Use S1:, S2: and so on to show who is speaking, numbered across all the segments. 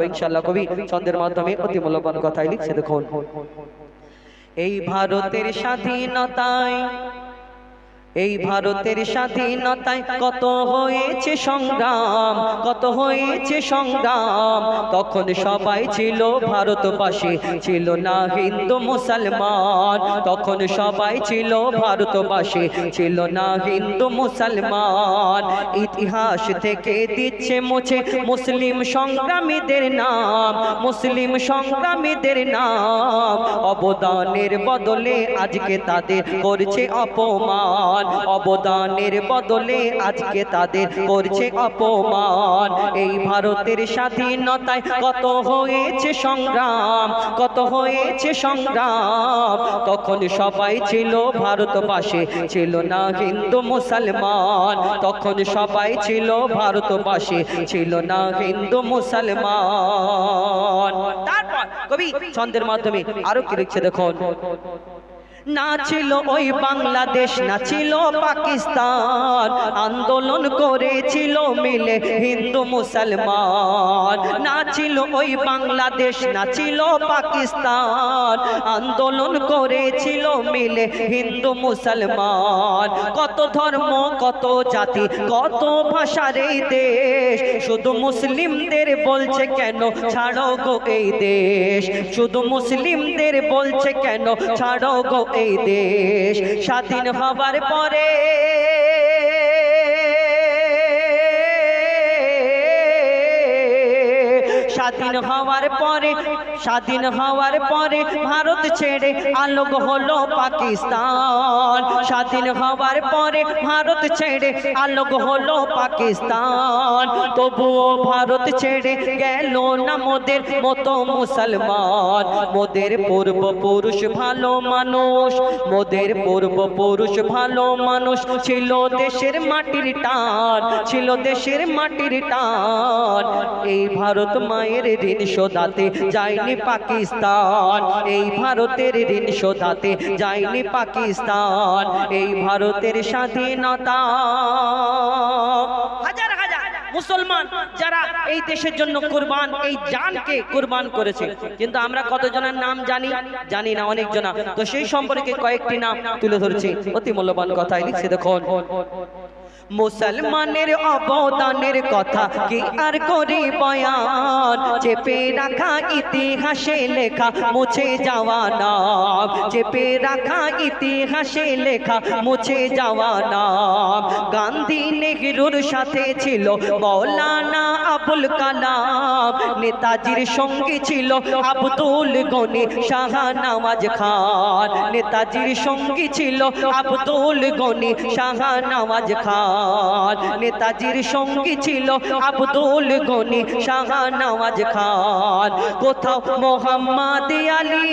S1: ইনশাআল্লাহ কবি ছন্দের মাধ্যমে অতি মূল্যবান কথাই লিখছে দেখুন। এই ভারতের স্বাধীনতায় এই ভারতের স্বাধীনতায় কত হয়েছে সংগ্রাম, কত হয়েছে সংগ্রাম? তখন সবাই ছিল ভারতবাসী, ছিল না হিন্দু মুসলমান। তখন সবাই ছিল ভারতবাসী, ছিল না হিন্দু মুসলমান। ইতিহাস থেকে দিচ্ছে মুছে মুসলিম সংগ্রামীদের নাম, মুসলিম সংগ্রামীদের নাম। অবদানের বদলে আজকে তাদের করছে অপমান। অবদানের বদলে আজকে তাদের করছে অপমান। এই ভারতের স্বাধীনতায় কত হয়েছে সংগ্রাম, কত হয়েছে সংগ্রাম। তখন সবাই ছিল ভারতবাসী, ছিল না হিন্দু মুসলমান। তখন সবাই ছিল ভারতবাসী, ছিল না হিন্দু মুসলমান। তারপর কবি ছন্দের মাধ্যমে আরও কি লিখছে দেখুন? না ছিল ওই বাংলাদেশ, না ছিল পাকিস্তান। আন্দোলন করেছিল মিলে হিন্দু মুসলমান। না ছিল ওই বাংলাদেশ, না ছিল পাকিস্তান। আন্দোলন করেছিল মিলে হিন্দু মুসলমান। কত ধর্ম, কত জাতি, কত ভাষার এই দেশ। শুধু মুসলিমদের বলছে কেন ছাড়ো গো এই দেশ? শুধু মুসলিমদের বলছে কেন ছাড়ো গো এই দেশ স্বাধীন হবার পরে স্বাধীন হওয়ার পরে, স্বাধীন হওয়ার পরে ভারত ছেড়ে আলোক হলো পাকিস্তান। স্বাধীন হওয়ার পরে ভারত ছেড়ে আলোক হলো পাকিস্তান। তবুও ভারত ছেড়ে গেল না মোদের মতো মুসলমান। মোদের পূর্বপুরুষ ভালো মানুষ, মোদের পূর্বপুরুষ ভালো মানুষ ছিল দেশের মাটির টান, ছিল দেশের মাটির টান। এই ভারত মায়ের ঋণ শোধাতে যায়নি পাকিস্তান। এই ভারতের ঋণ শোধাতে যায়নি পাকিস্তান। এই ভারতের স্বাধীনতা। হাজার হাজার মুসলমান যারা এই দেশের জন্য কুরবান, এই জানকে কুরবান করেছে। কিন্তু আমরা কতজনের নাম জানি? জানি না অনেক জনা তো সেই সম্পর্কে কয়েকটি নাম তুলে ধরছি। অতি মূল্যবান কথাই লিখছে দেখুন। মুসলমানের অবদানের কথা কি আর করি বয়ান? চেপে রাখা ইতিহাসে লেখা, মুছে যাওয়া নাম। চেপে রাখা ইতিহাসে লেখা, মুছে যাওয়া নাম। গান্ধী নেহরুর সাথে ছিল মৌলানা আবুল কালাম। নেতাজির সঙ্গে ছিল আব্দুল গনি শাহনওয়াজ খান। নেতাজির সঙ্গে ছিল আব্দুল গনি শাহনওয়াজ খান। নেতাজির সঙ্গী ছিল আব্দুল গনি শাহনওয়াজ খান। কোথাও মোহাম্মদ আলী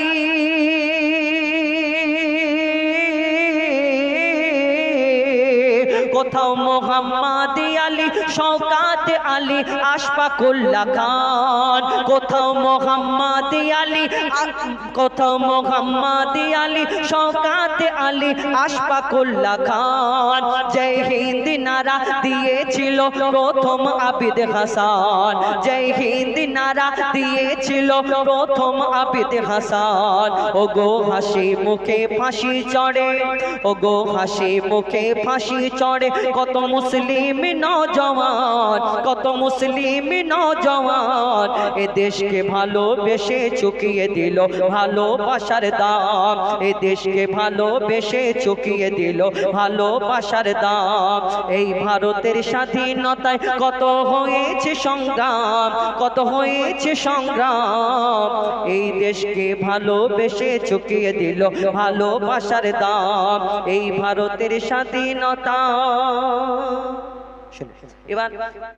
S1: কোথাও মোহাম্মদ আলী শওকাত আলী আশফাকুল্লাহ খান। কোথাও মোহাম্মদ আলী কোথাও মোহাম্মদ আলী, শওকাত আলী আশফাকুল্লাহ খান। জয় হিন্দ নারা দিয়েছিল প্রথম আবিদ হাসান। জয় হিন্দ নারা দিয়েছিল প্রথম আবিদ হাসান। ও গো হাসি মুখে ফাঁসি চড়ে ও গো হাসি মুখে ফাঁসি চড়ে। কত মুসলিম নজওয়ান কত মুসলিম নজওয়ান এ দেশকে ভালোবেসে চুকিয়ে দিল ভালোবাসার দাম। এ দেশকে ভালোবেসে চুকিয়ে দিল ভালোবাসার দাম। এই ভারতের স্বাধীনতায় কত হয়েছে সংগ্রাম কত হয়েছে সংগ্রাম। এই দেশকে ভালোবেসে চুকিয়ে দিল ভালোবাসার দাম। এই ভারতের স্বাধীনতা। এবার